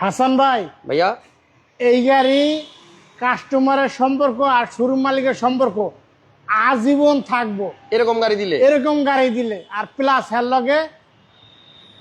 হাসান ভাই ভাইয়া? এই গাড়ি কাস্টমারের সম্পর্ক আর শোরুম মালিকের সম্পর্ক আজীবন থাকব। এরকম গাড়ি দিলে? এরকম গাড়ি দিলে। আর প্লাস হের লগে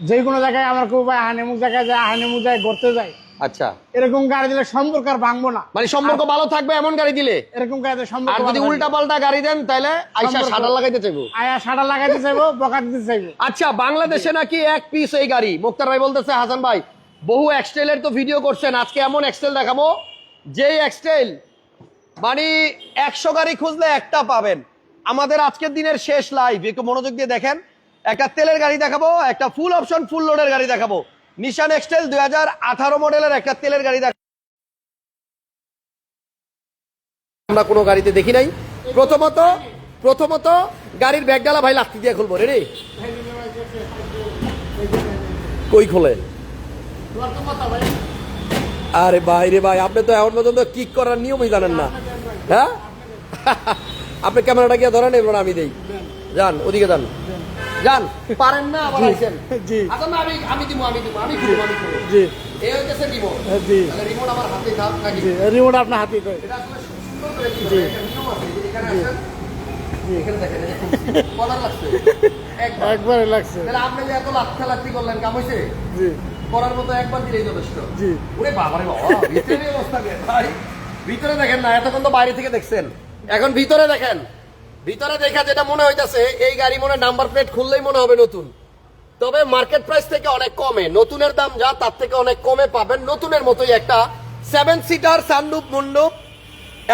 যে কোনো জায়গায় আমার খুব ভাই হানিমুখ জায়গায় যায় হানিমুখ যায় ঘুরতে যায়। আচ্ছা। এরকম গাড়ি দিলে সম্পর্ক আর ভাঙবো না। মানে সম্পর্ক ভালো থাকবে এমন গাড়ি দিলে? এরকম গাড়িতে সম্পর্ক আর যদি উল্টা পাল্টা গাড়ি দেন তাহলে সম্পর্ক- সাদা লাগাইতে চাইব। আয়া সাটা লাগাইতে চাইব বকা দিতে চাইব। আচ্ছা বাংলাদেশে নাকি এক পিস এই গাড়ি? মুক্তার ভাই বলতেছে হাসান ভাই বহু এক্সটেলের তো ভিডিও করছেন, আজকে এমন এক্সটেল দেখাবো। যেই এক্সটেল মানে একশো গাড়ি খুঁজলে একটা পাবেন। আমাদের আজকের দিনের শেষ লাইভ একটু মনোযোগ দিয়ে দেখেন। একটা তেলের গাড়ি দেখাবো, একটা ফুল অপশন ফুল লোডের গাড়ি দেখাবো। নিশান এক্সটেল দুই হাজার আঠারো মডেলের একটা তেলের গাড়ি দেখাবো আমরা কোনো গাড়িতে দেখি নাই। প্রথমত প্রথমত গাড়ির ব্যাগডালা ভাই লাস্তি দিয়ে খুলবো। রে কই খোলে? আরে ভাই রে ভাই আপনি তো এখন পর্যন্ত কিক করার নিয়মই জানেন না। হ্যাঁ? আপনি ক্যামেরাটা গিয়ে ধরেন এবার আমি দেই। যান ওদিকে যান। যান পারেন না আবার আইছেন জি। আচ্ছা না আমি আমি দিব আমি দিব আমি খুলবো আমি খুলবো জি। এই হইতেছে রিমোট জি। তাহলে রিমোট আমার হাতে থাক নাকি? জি রিমোট আপনার হাতে করে এটা আসলে সুন্দর করে যে এখানে আসেন এখানে দেখেন। কদার লাগছে। একবার। একবারে লাগছে। তাহলে আপনি যে এত লাথা লাথি করলেন কাম হয়েছে জি। করার মতো একবার দিলেই যথেষ্ট জি। ওরে বাবা ভিতরে অবস্থা ভাই? ভিতরে দেখেন না এতক্ষণ তো বাইরে থেকে দেখছেন। এখন ভিতরে দেখেন। ভিতরে দেখা যেটা মনে হইতাছে এই গাড়ি মনে নাম্বার প্লেট খুললেই মনে হবে নতুন। তবে মার্কেট প্রাইস থেকে অনেক কমে। নতুনের দাম যা তার থেকে অনেক কমে পাবেন নতুনের মতোই একটা সেভেন সিটার সানরুপ মুন্ডুপ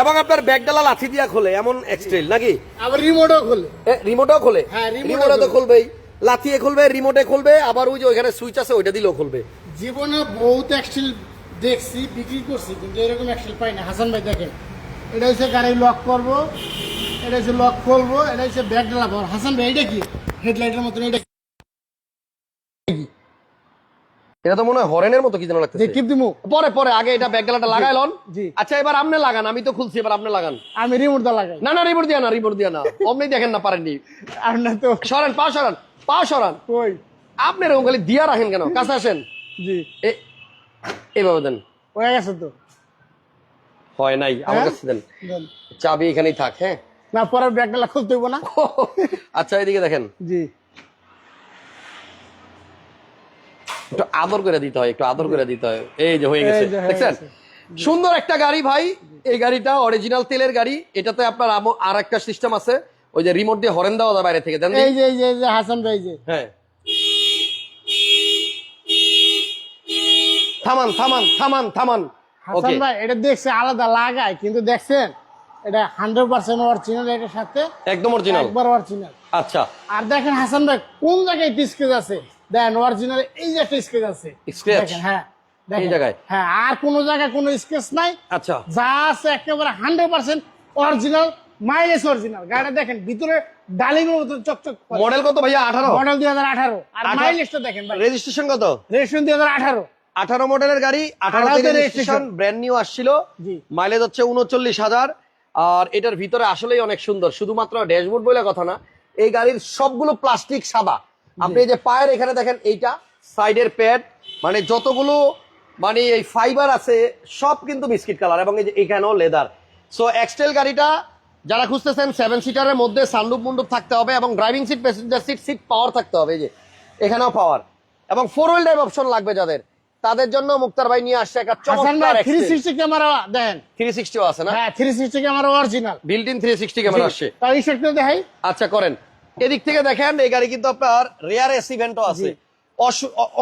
এবং আপনার ব্যাগডালা লাথি দিয়া খোলে এমন এক্সট্রেল নাকি? আবার রিমোটও খোলে। রিমোটও খোলে? হ্যাঁ, রিমোটও তো খুলবেই। লাথিয়ে খুলবে রিমোটে খুলবে আবার ওই যে ওইখানে সুইচ আছে ওইটা দিলেও খুলবে। জীবনে বহুত অ্যাক্সেল দেখছি বিক্রি করছি কিন্তু এরকম অ্যাক্সেল পাই না। হাসান ভাই দেখেন এটা হচ্ছে গাড়ি লক করব এটা হচ্ছে লক করব এটা হচ্ছে ব্যাগ ডালাবো আর হাসান ভাই এটা কি? হেডলাইটের মতন এটা কি? এটা তো মনে হয় হরেনের মতো কি যেন লাগতেছে। টিপ দিমু। পরে পরে আগে এটা ব্যাগডালাটা লাগাই লন। জি। আচ্ছা এবার আপনি লাগান আমি তো খুলছি এবার আপনি লাগান। আমি রিমোট দা লাগাই। না না রিপোর্ট দিয়া না রিমোট দিয়া না। অমনি দেখেন না পারেননি। আর না তো সরান পা সরান। পা সরান কই? আপনি এরকম খালি দিয়া রাখেন কেন? কাছে আসেন। জি। এইভাবে দেন। হয়ে গেছে তো? হয় নাই আমার হ্যাঁ? কাছে দেন। চাবি এখানেই থাক হ্যাঁ? না পরে ব্যাগ ডালা খুলতে হইব না? আচ্ছা এদিকে দেখেন। জি। একটু আদর করে দিতে হয় একটু আদর করে দিতে হয়। এই যে হয়ে গেছে। দেখছেন? সুন্দর একটা গাড়ি ভাই। এই গাড়িটা অরিজিনাল তেলের গাড়ি। এটাতে আপনার আর একটা সিস্টেম আছে। ওই যে রিমোট দিয়ে হরেন দেওয়া যায় বাইরে থেকে দেন এই যে এই যে হাসান ভাই যে। হ্যাঁ। থামান থামান থামান থামান। হাসান ভাই এটা দেখছে আলাদা লাগায় কিন্তু দেখছেন এটা হান্ড্রেড পার্সেন্ট অরিজিনাল এটার সাথে একদম অরিজিনাল একবার অরিজিনাল আচ্ছা। আর দেখেন হাসান ভাই কোন জায়গায় স্কেচ আছে? দেখেন অরিজিনাল এই যে একটা স্কেচ আছে? দেখেন হ্যাঁ। এই জায়গায়? হ্যাঁ আর কোন জায়গায় কোনো স্কেচ নাই। আচ্ছা। যা আছে একেবারে hundred percent original mileage original গাড়িটা দেখেন ভিতরে ডালিমের মতো চকচক মডেল কত ভাইয়া? আঠারো। মডেল দুই হাজার আঠারো। আর। মাইলেজটা দেখেন রেজিস্ট্রেশন কত? রেজিস্ট্রেশন দুই হাজার আঠারো। আঠারো মডেলের গাড়ি আঠারো রেজিস্ট্রেশন ব্র্যান্ড নিউ আসছিল। জি। মাইলেজ হচ্ছে উনচল্লিশ হাজার। আর এটার ভিতরে আসলেই অনেক সুন্দর। শুধুমাত্র ড্যাশবোর্ড বলে কথা না এই গাড়ির সবগুলো প্লাস্টিক সাদা। আপনি এই যে পায়ের এখানে দেখেন এইটা সাইডের প্যাড মানে যতগুলো মানে এই ফাইবার আছে সব কিন্তু বিস্কিট কালার এবং এই যে এখানেও লেদার সো এক্সটেল গাড়িটা যারা খুঁজতেছেন সেভেন সিটারের মধ্যে সানরুপ মুন্ডুপ থাকতে হবে এবং driving seat passenger seat seat power থাকতে হবে এই যে এখানেও পাওয়ার এবং ফোর হুইল ড্রাইভ অপশন লাগবে যাদের। তাদের জন্য মুক্তার ভাই নিয়ে আসছে একটা চমৎকার থ্রি সিক্সটি ক্যামেরা দেন। থ্রি সিক্সটিও আছে না? হ্যাঁ three sixty camera original built in three sixty camera আসছে। তাই সেটা দেখাই। আচ্ছা করেন। এদিক থেকে দেখেন এই গাড়ি কিন্তু আপনার রেয়ার এস ইভেন্টও আছে।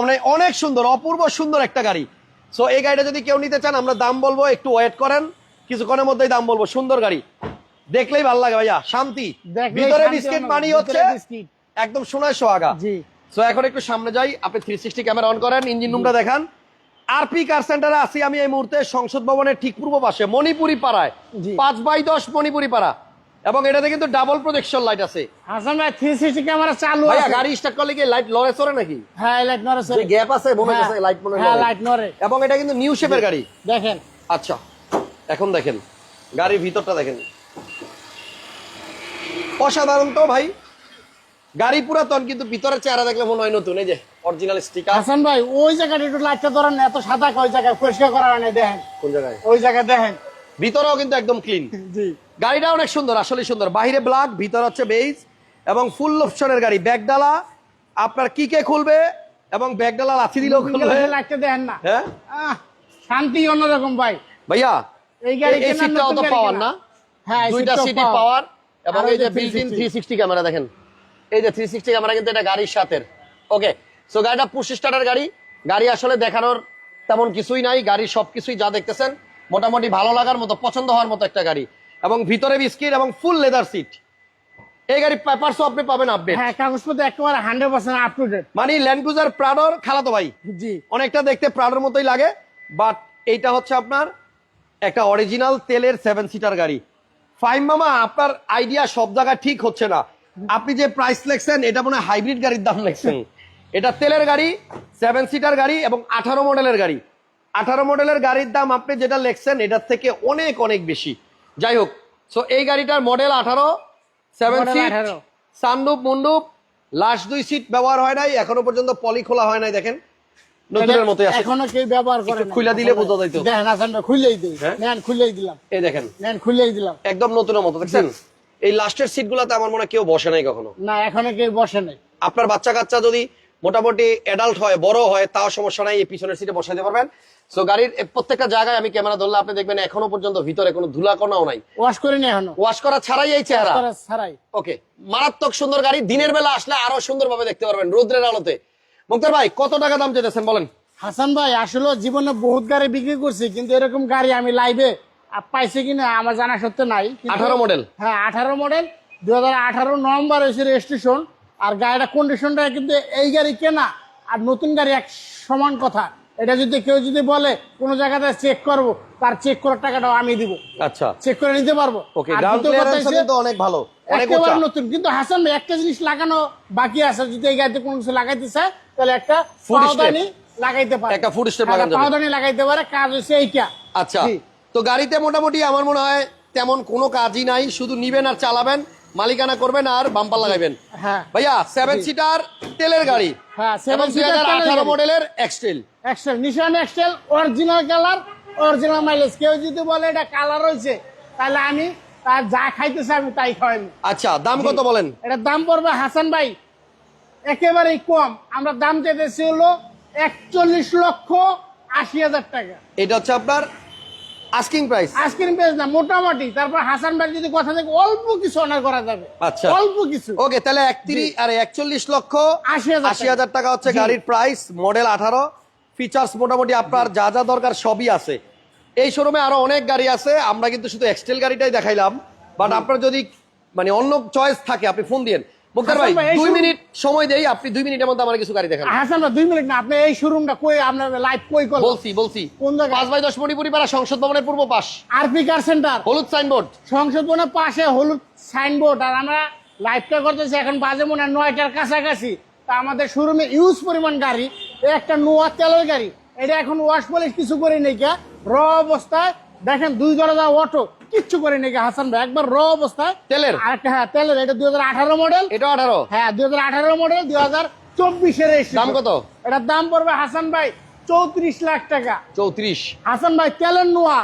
মানে অনেক সুন্দর অপূর্ব সুন্দর একটা গাড়ি। সো এই গাড়িটা যদি কেউ নিতে চান আমরা দাম বলব একটু ওয়েট করেন। কিছুক্ষণের মধ্যেই দাম বলব। সুন্দর গাড়ি। দেখলেই ভালো লাগে ভাইয়া শান্তি। ভিতরে বিস্কিট মানি হচ্ছে একদম সোনায় সোহাগা। জি। সো এখন একটু সামনে যাই আপনি থ্রি সিক্সটি ক্যামেরা অন করেন ইঞ্জিন রুমটা দেখান। আরপি কার সেন্টারে আছি আমি এই মুহূর্তে সংসদ ভবনের ঠিক পূর্ব পাশে মণিপুরি পাড়ায়। পাঁচ বাই দশ মণিপুরি পাড়া। এবং এটাতে কিন্তু ডাবল প্রজেকশন লাইট আছে। হাসান ভাই থ্রি সিক্সটি ক্যামেরা চালু ভাইয়া আছে। গাড়ি স্টার্ট করলে কি লাইট লড়ে চড়ে নাকি? হ্যাঁ লাইট নরে যে গ্যাপ আছে মনে হচ্ছে লাইট মনে হয় হ্যাঁ লাইট নরে এবং এটা কিন্তু নিউ শেপের গাড়ি। দেখেন। আচ্ছা এখন দেখেন। গাড়ির ভিতরটা দেখেন। অসাধারণ তো ভাই। গাড়ি পুরাতন কিন্তু ভিতরের চেহারা দেখলে মনে হয় নতুন। এই যে অরিজিনাল স্টিকার হাসান ভাই ওই জায়গাটা একটু লাইটটা ধরেন এত সাদা ওই জায়গায়? পরিষ্কার করা হয় না দেখেন। কোন জায়গায়? ওই জায়গায় দেখেন। ভিতরেও কিন্তু একদম ক্লিন জি। গাড়িটা অনেক সুন্দর আসলে সুন্দর। বাইরে ব্ল্যাক ভিতর হচ্ছে বেইজ এবং ফুল অপশনের গাড়ি। ব্যাগডালা আপনার কি কে খুলবে এবং ব্যাগডালা লাথি দিলেও খুলবে? লাইটটা দেখেন না। হ্যাঁ? শান্তি অন্যরকম ভাই। ভাইয়া এই গাড়ি কেনার পাওয়ার না? হ্যাঁ দুইটা সিটি পাওয়ার। এবং এই যে built in 360 three sixty camera দেখেন। এই যে থ্রি সিক্সটি ক্যামেরা কিন্তু এটা গাড়ির সাথে ওকে সো গাড়িটা পুশ স্টার্টার গাড়ি। গাড়ি আসলে দেখানোর তেমন কিছুই নাই। গাড়ির সবকিছুই যা দেখতেছেন মোটামুটি ভালো লাগার মতো পছন্দ হওয়ার মতো একটা গাড়ি। এবং ভিতরে বিস্কিট এবং ফুল লেদার সিট এই গাড়ি পেপারসও আপনি পাবেন আপডেট হ্যাঁ কাগজপত্র একেবারে hundred percent up to date মানে ল্যান্ড ক্রুজার প্রাডোর খালাতো ভাই। জি। অনেকটা দেখতে প্রাডোর মতোই লাগে বাট এইটা হচ্ছে আপনার একটা অরিজিনাল তেলের সেভেন সিটার গাড়ি। ফাইম মামা আপনার আইডিয়া সব জায়গায় ঠিক হচ্ছে না। আপনি যে প্রাইস লেখছেন এটা মনে হাইব্রিড গাড়ির দাম লেখছেন। এটা তেলের গাড়ি সেভেন সিটার গাড়ি এবং আঠারো মডেলের গাড়ি। আঠারো মডেলের গাড়ির দাম আপনি যেটা লেখছেন এটার থেকে অনেক অনেক বেশি। যাই হোক সো এই গাড়িটার মডেল আঠারো সেভেন সিট 18 সানরুপ মুন্ডুপ লাস্ট দুই সিট ব্যবহার হয় নাই এখনও পর্যন্ত পলি খোলা হয় নাই দেখেন। নতুনের মতোই আছে। এখনও কেউ ব্যবহার করে না। খুইলা দিলে বোঝা যাইতো। দেখেন হাসান ভাই খুললেই দিই। হ্যাঁ? নেন খুললেই দিলাম। এই দেখেন। নেন খুললেই দিলাম। একদম নতুনের মতো দেখছেন? এই লাস্টের সিট গুলাতে আমার মনে কেউ বসে নাই কখনো। না এখনও কেউ বসে নাই। আপনার বাচ্চা কাচ্চা যদি মোটামুটি অ্যাডাল্ট হয় বড় হয় তাও সমস্যা নাই এই পিছনের সিটে বসাইতে পারবেন। সো গাড়ির প্রত্যেকটা জায়গায় আমি ক্যামেরা ধরলে আপনি দেখবেন এখনও পর্যন্ত ভিতরে কোনো ধুলাকণাও নাই। ওয়াশ করিনি এখনও। ওয়াশ করা ছাড়াই এই চেহারা। ছাড়াই। ওকে মারাত্মক সুন্দর গাড়ি দিনের বেলা আসলে আরও সুন্দরভাবে দেখতে পারবেন রোদ্রের আলোতে। মুক্তার ভাই কত টাকা দাম চেয়েছেন বলেন? হাসান ভাই আসলে জীবনে বহুত গাড়ি বিক্রি করছি কিন্তু এরকম গাড়ি আমি লাইভে পাইছি কিনা আমার জানা সত্ত্বে নাই। 18 মডেল? হ্যাঁ আঠারো মডেল দুই হাজার আঠারো নভেম্বর হয়েছে রেজিস্ট্রেশন আর গাড়িটা কন্ডিশনটা কিন্তু এই গাড়ি কেনা আর নতুন গাড়ি এক সমান কথা। এটা যদি কেউ যদি বলে কোনো জায়গাতে চেক করব তার চেক করার টাকাটাও আমি দিব। আচ্ছা। চেক করে নিতে পারব। ওকে কিন্তু অনেক ভালো অনেক একেবারে নতুন। কিন্তু হাসান ভাই একটা জিনিস লাগানো বাকি আছে যদি এই গাড়িতে কোনো কিছু লাগাইতে চায় তাহলে একটা লাগাইতে পারে। একটা লাগানো যাবে। লাগাইতে পারে কাজ হচ্ছে এইটা। আচ্ছা তো গাড়িতে মোটামুটি আমার মনে হয় তেমন কোনো কাজই নাই শুধু নিবেন আর চালাবেন মালিকানা করবেন আর বাম্পার লাগাইবেন। হ্যাঁ। ভাইয়া সেভেন সিটার তেলের গাড়ি হ্যাঁ সেভেন হাজার আঠারো মডেলের X-Trail X-Trail Nissan X-Trail original colour original mileage কেউ যদি বলে এটা কালার হয়েছে তাহলে আমি তার যা খাইতেছে আমি তাই খাওয়াইনি আচ্ছা দাম কত বলেন? এটার দাম পড়বে হাসান ভাই একেবারেই কম। আমরা দাম চেয়েছি হলো একচল্লিশ লক্ষ আশি হাজার টাকা। এটা হচ্ছে আপনার আস্কিং প্রাইস আইসক্রিম পেজ না মোটামুটি। তারপর হাসান ভাই যদি কথা থাকে অল্প কিছু অনার করা যাবে। আচ্ছা। অল্প কিছু। ওকে তাহলে একত্রিশ আর একচল্লিশ লক্ষ আশি হাজার টাকা। হচ্ছে গাড়ির প্রাইস মডেল আঠারো। ফিচার্স মোটামুটি আপনার যা যা দরকার সবই আছে। এই শোরুমে আরও অনেক গাড়ি আছে। আমরা কিন্তু শুধু এক্সটেল গাড়িটাই দেখাইলাম। বাট আপনার যদি মানে অন্য চয়েস থাকে আপনি ফোন দিন ভাই মিনিট সময় দেই আপনি দুই মিনিটের মধ্যে আমার কিছু গাড়ি দেখান। হাসান ভাই দুই মিনিট না আপনি এই শোরুমটা কই আপনার লাইভ কই করলেন বলছি বলছি। কোন বাই দশ মণিপুরি পাড়া সংসদ ভবনের পূর্ব পাশ। আরপি কার সেন্টার হলুদ সাইনবোর্ড সংসদ ভবনের পাশে হলুদ সাইনবোর্ড আর আমরা লাইভটা করতেছি এখন বাজে মনে হয় নয়টার কাছাকাছি। তা আমাদের শোরুমে ইউজ পরিমাণ গাড়ি একটা নোয়া তেলের গাড়ি। এটা এখন ওয়াশ পলিশ কিছু করে নেই র অবস্থায় দেখেন দুই দরজা অটো কিচ্ছু করে নাকি কে হাসান ভাই। একবার র অবস্থায় তেলের? আর একটা হ্যাঁ তেলের এটা দুই হাজার আঠারো মডেল এটা আঠারো? হ্যাঁ দুই হাজার আঠারো মডেল দুই হাজার চব্বিশের দাম কত? এটার দাম পড়বে হাসান ভাই চৌত্রিশ লাখ টাকা। চৌত্রিশ। হাসান ভাই তেলের নোয়া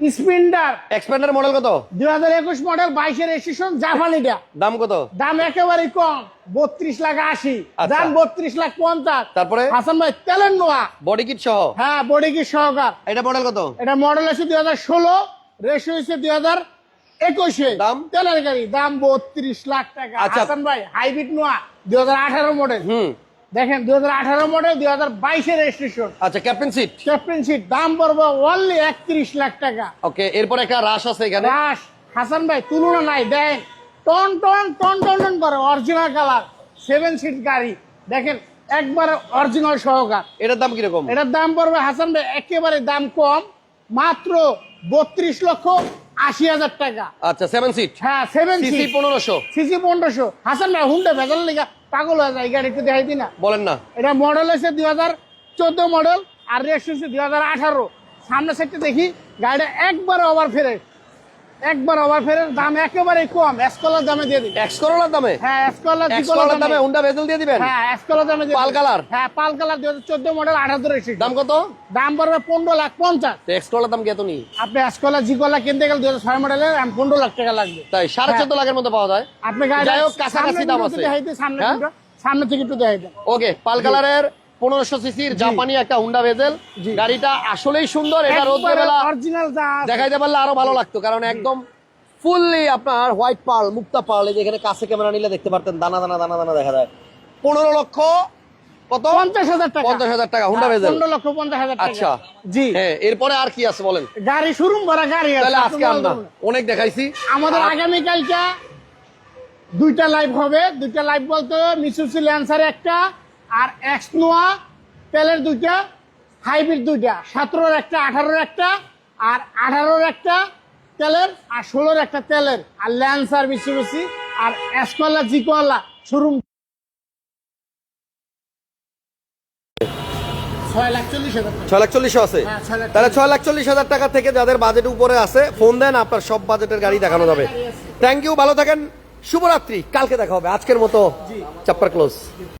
স্পিন্ডার এক্সপ্যান্ডার মডেল কত? দুই হাজার একুশ মডেল বাইশের রেজিস্ট্রেশন জাপানিটা দাম কত? দাম একেবারেই কম বত্রিশ লাখ আশি। আচ্ছা। দাম বত্রিশ লাখ পঞ্চাশ। তারপরে? হাসান ভাই তেলের নোয়া বডি কিট সহ? হ্যাঁ বডি কি সহকার। এটা মডেল কত? এটা মডেল আছে দুই হাজার ষোলো রেশিও হচ্ছে দুই হাজার একুশে। দাম? তেলের গাড়ি দাম বত্রিশ লাখ টাকা। আচ্ছা। হাসান ভাই হাইব্রিড নোয়া দুই হাজার আঠারো মডেল হুম। দেখেন দুই হাজার আঠারো মডেল দুই হাজার বাইশের রেজিস্ট্রেশন আচ্ছা ক্যাপ্টেন সিট ক্যাপ্টেন সিট দাম পড়বে অনলি একত্রিশ লাখ টাকা। ওকে এরপর একটা রাশ আছে এখানে। দাস হাসান ভাই তুলনা নাই দেন টন টন টন টন টন করে অরিজিনাল কালার সেভেন সিট গাড়ি। দেখেন একবারে অরিজিনাল সহকার। এটার দাম কীরকম? এটার দাম পড়বে হাসান ভাই একেবারে দাম কম মাত্র বত্রিশ লক্ষ আশি হাজার টাকা। আচ্ছা সেভেন সিট হ্যাঁ সেভেন সিট পনেরোশো। সিসি পনেরোশো। হাসান ভাই হুন্ডা ভেজাল লিগা পাগল হয়ে যায় গাড়ি একটু দেখাই দিনা বলেন না। এটা মডেল হয়েছে দুই হাজার চোদ্দ মডেল আর রেস্ট হয়েছে দুই হাজার আঠারো সামনে সাইডটা দেখি গাড়িটা একবারে ওভার ফ্রেশ একবার ওভার ফেরের দাম একেবারে কম। এসকলার দামে দিয়ে করোলার দামে? হ্যাঁ এসকলার এক্স করোলার দামে। হুন্ডা ভেজেল দিয়ে দিবেন? হ্যাঁ এসকলার দামে পাল কালার? হ্যাঁ পাল কালার দুই হাজার চোদ্দ মডেল আঠাত্তর এসি দাম কত? দাম পড়বে পনেরো লাখ পঞ্চাশ। তো এক্স দাম কি এত নেই আপনি এসকলার জি কলা কিনতে গেলে দুই হাজার ছয় মডেলের আম পনেরো লাখ টাকা লাগবে। তাই সাড়ে চোদ্দ লাখের মধ্যে পাওয়া যায়। আপনি গাড়ি যাই হোক, কাছাকাছি দাম আছে। সামনে হ্যাঁ? সামনে থেকে একটু দেখাই দেন ওকে পাল কালারের পনেরোশো সিসির জাপানি একটা হুন্ডা ভেজেল গাড়িটা আসলেই সুন্দর এটা রোদ বেলা অরিজিনাল যা আছে। দেখাইতে পারলে আরও ভালো লাগতো কারণ একদম ফুললি আপনার হোয়াইট পার্ল মুক্তা পার্ল এই যে এখানে কাছে ক্যামেরা নিলে দেখতে পারতেন দানা দানা দানা দানা দেখা যায়। পনেরো লক্ষ কত? পঞ্চাশ হাজার টাকা। পঞ্চাশ হাজার টাকা হুন্ডা হ্যাঁ, ভেজেল পনেরো লক্ষ পঞ্চাশ হাজার টাকা। আচ্ছা। জি। হ্যাঁ এরপরে আর কি আছে বলেন? গাড়ি শোরুম ভরা গাড়ি তাহলে আজকে আমরা অনেক দেখাইছি। আমাদের আগামীকালটা দুইটা লাইভ হবে। দুইটা লাইভ বলতে মিসুসি ল্যান্সার একটা আর এক্স নোয়া তেলের দুইটা হাইব্রিড দুইটা সতেরোর একটা আঠারোর একটা আর আঠারোর একটা তেলের আর ষোলোর একটা তেলের। আর ল্যান্সার মিসুসি আর এসকলা জিকোয়ালা শোরুম ছয় লাখ চল্লিশ হাজার টাকা। ছয় লাখ চল্লিশ আছে? ছয় লাখ তাহলে ছয় লাখ চল্লিশ হাজার টাকা থেকে যাদের বাজেট উপরে আছে ফোন দেন আপনার সব বাজেটের গাড়ি দেখানো যাবে। থ্যাংক ইউ ভালো থাকেন। শুভরাত্রি। কালকে দেখা হবে। আজকের মতো চাপ্পার ক্লোজ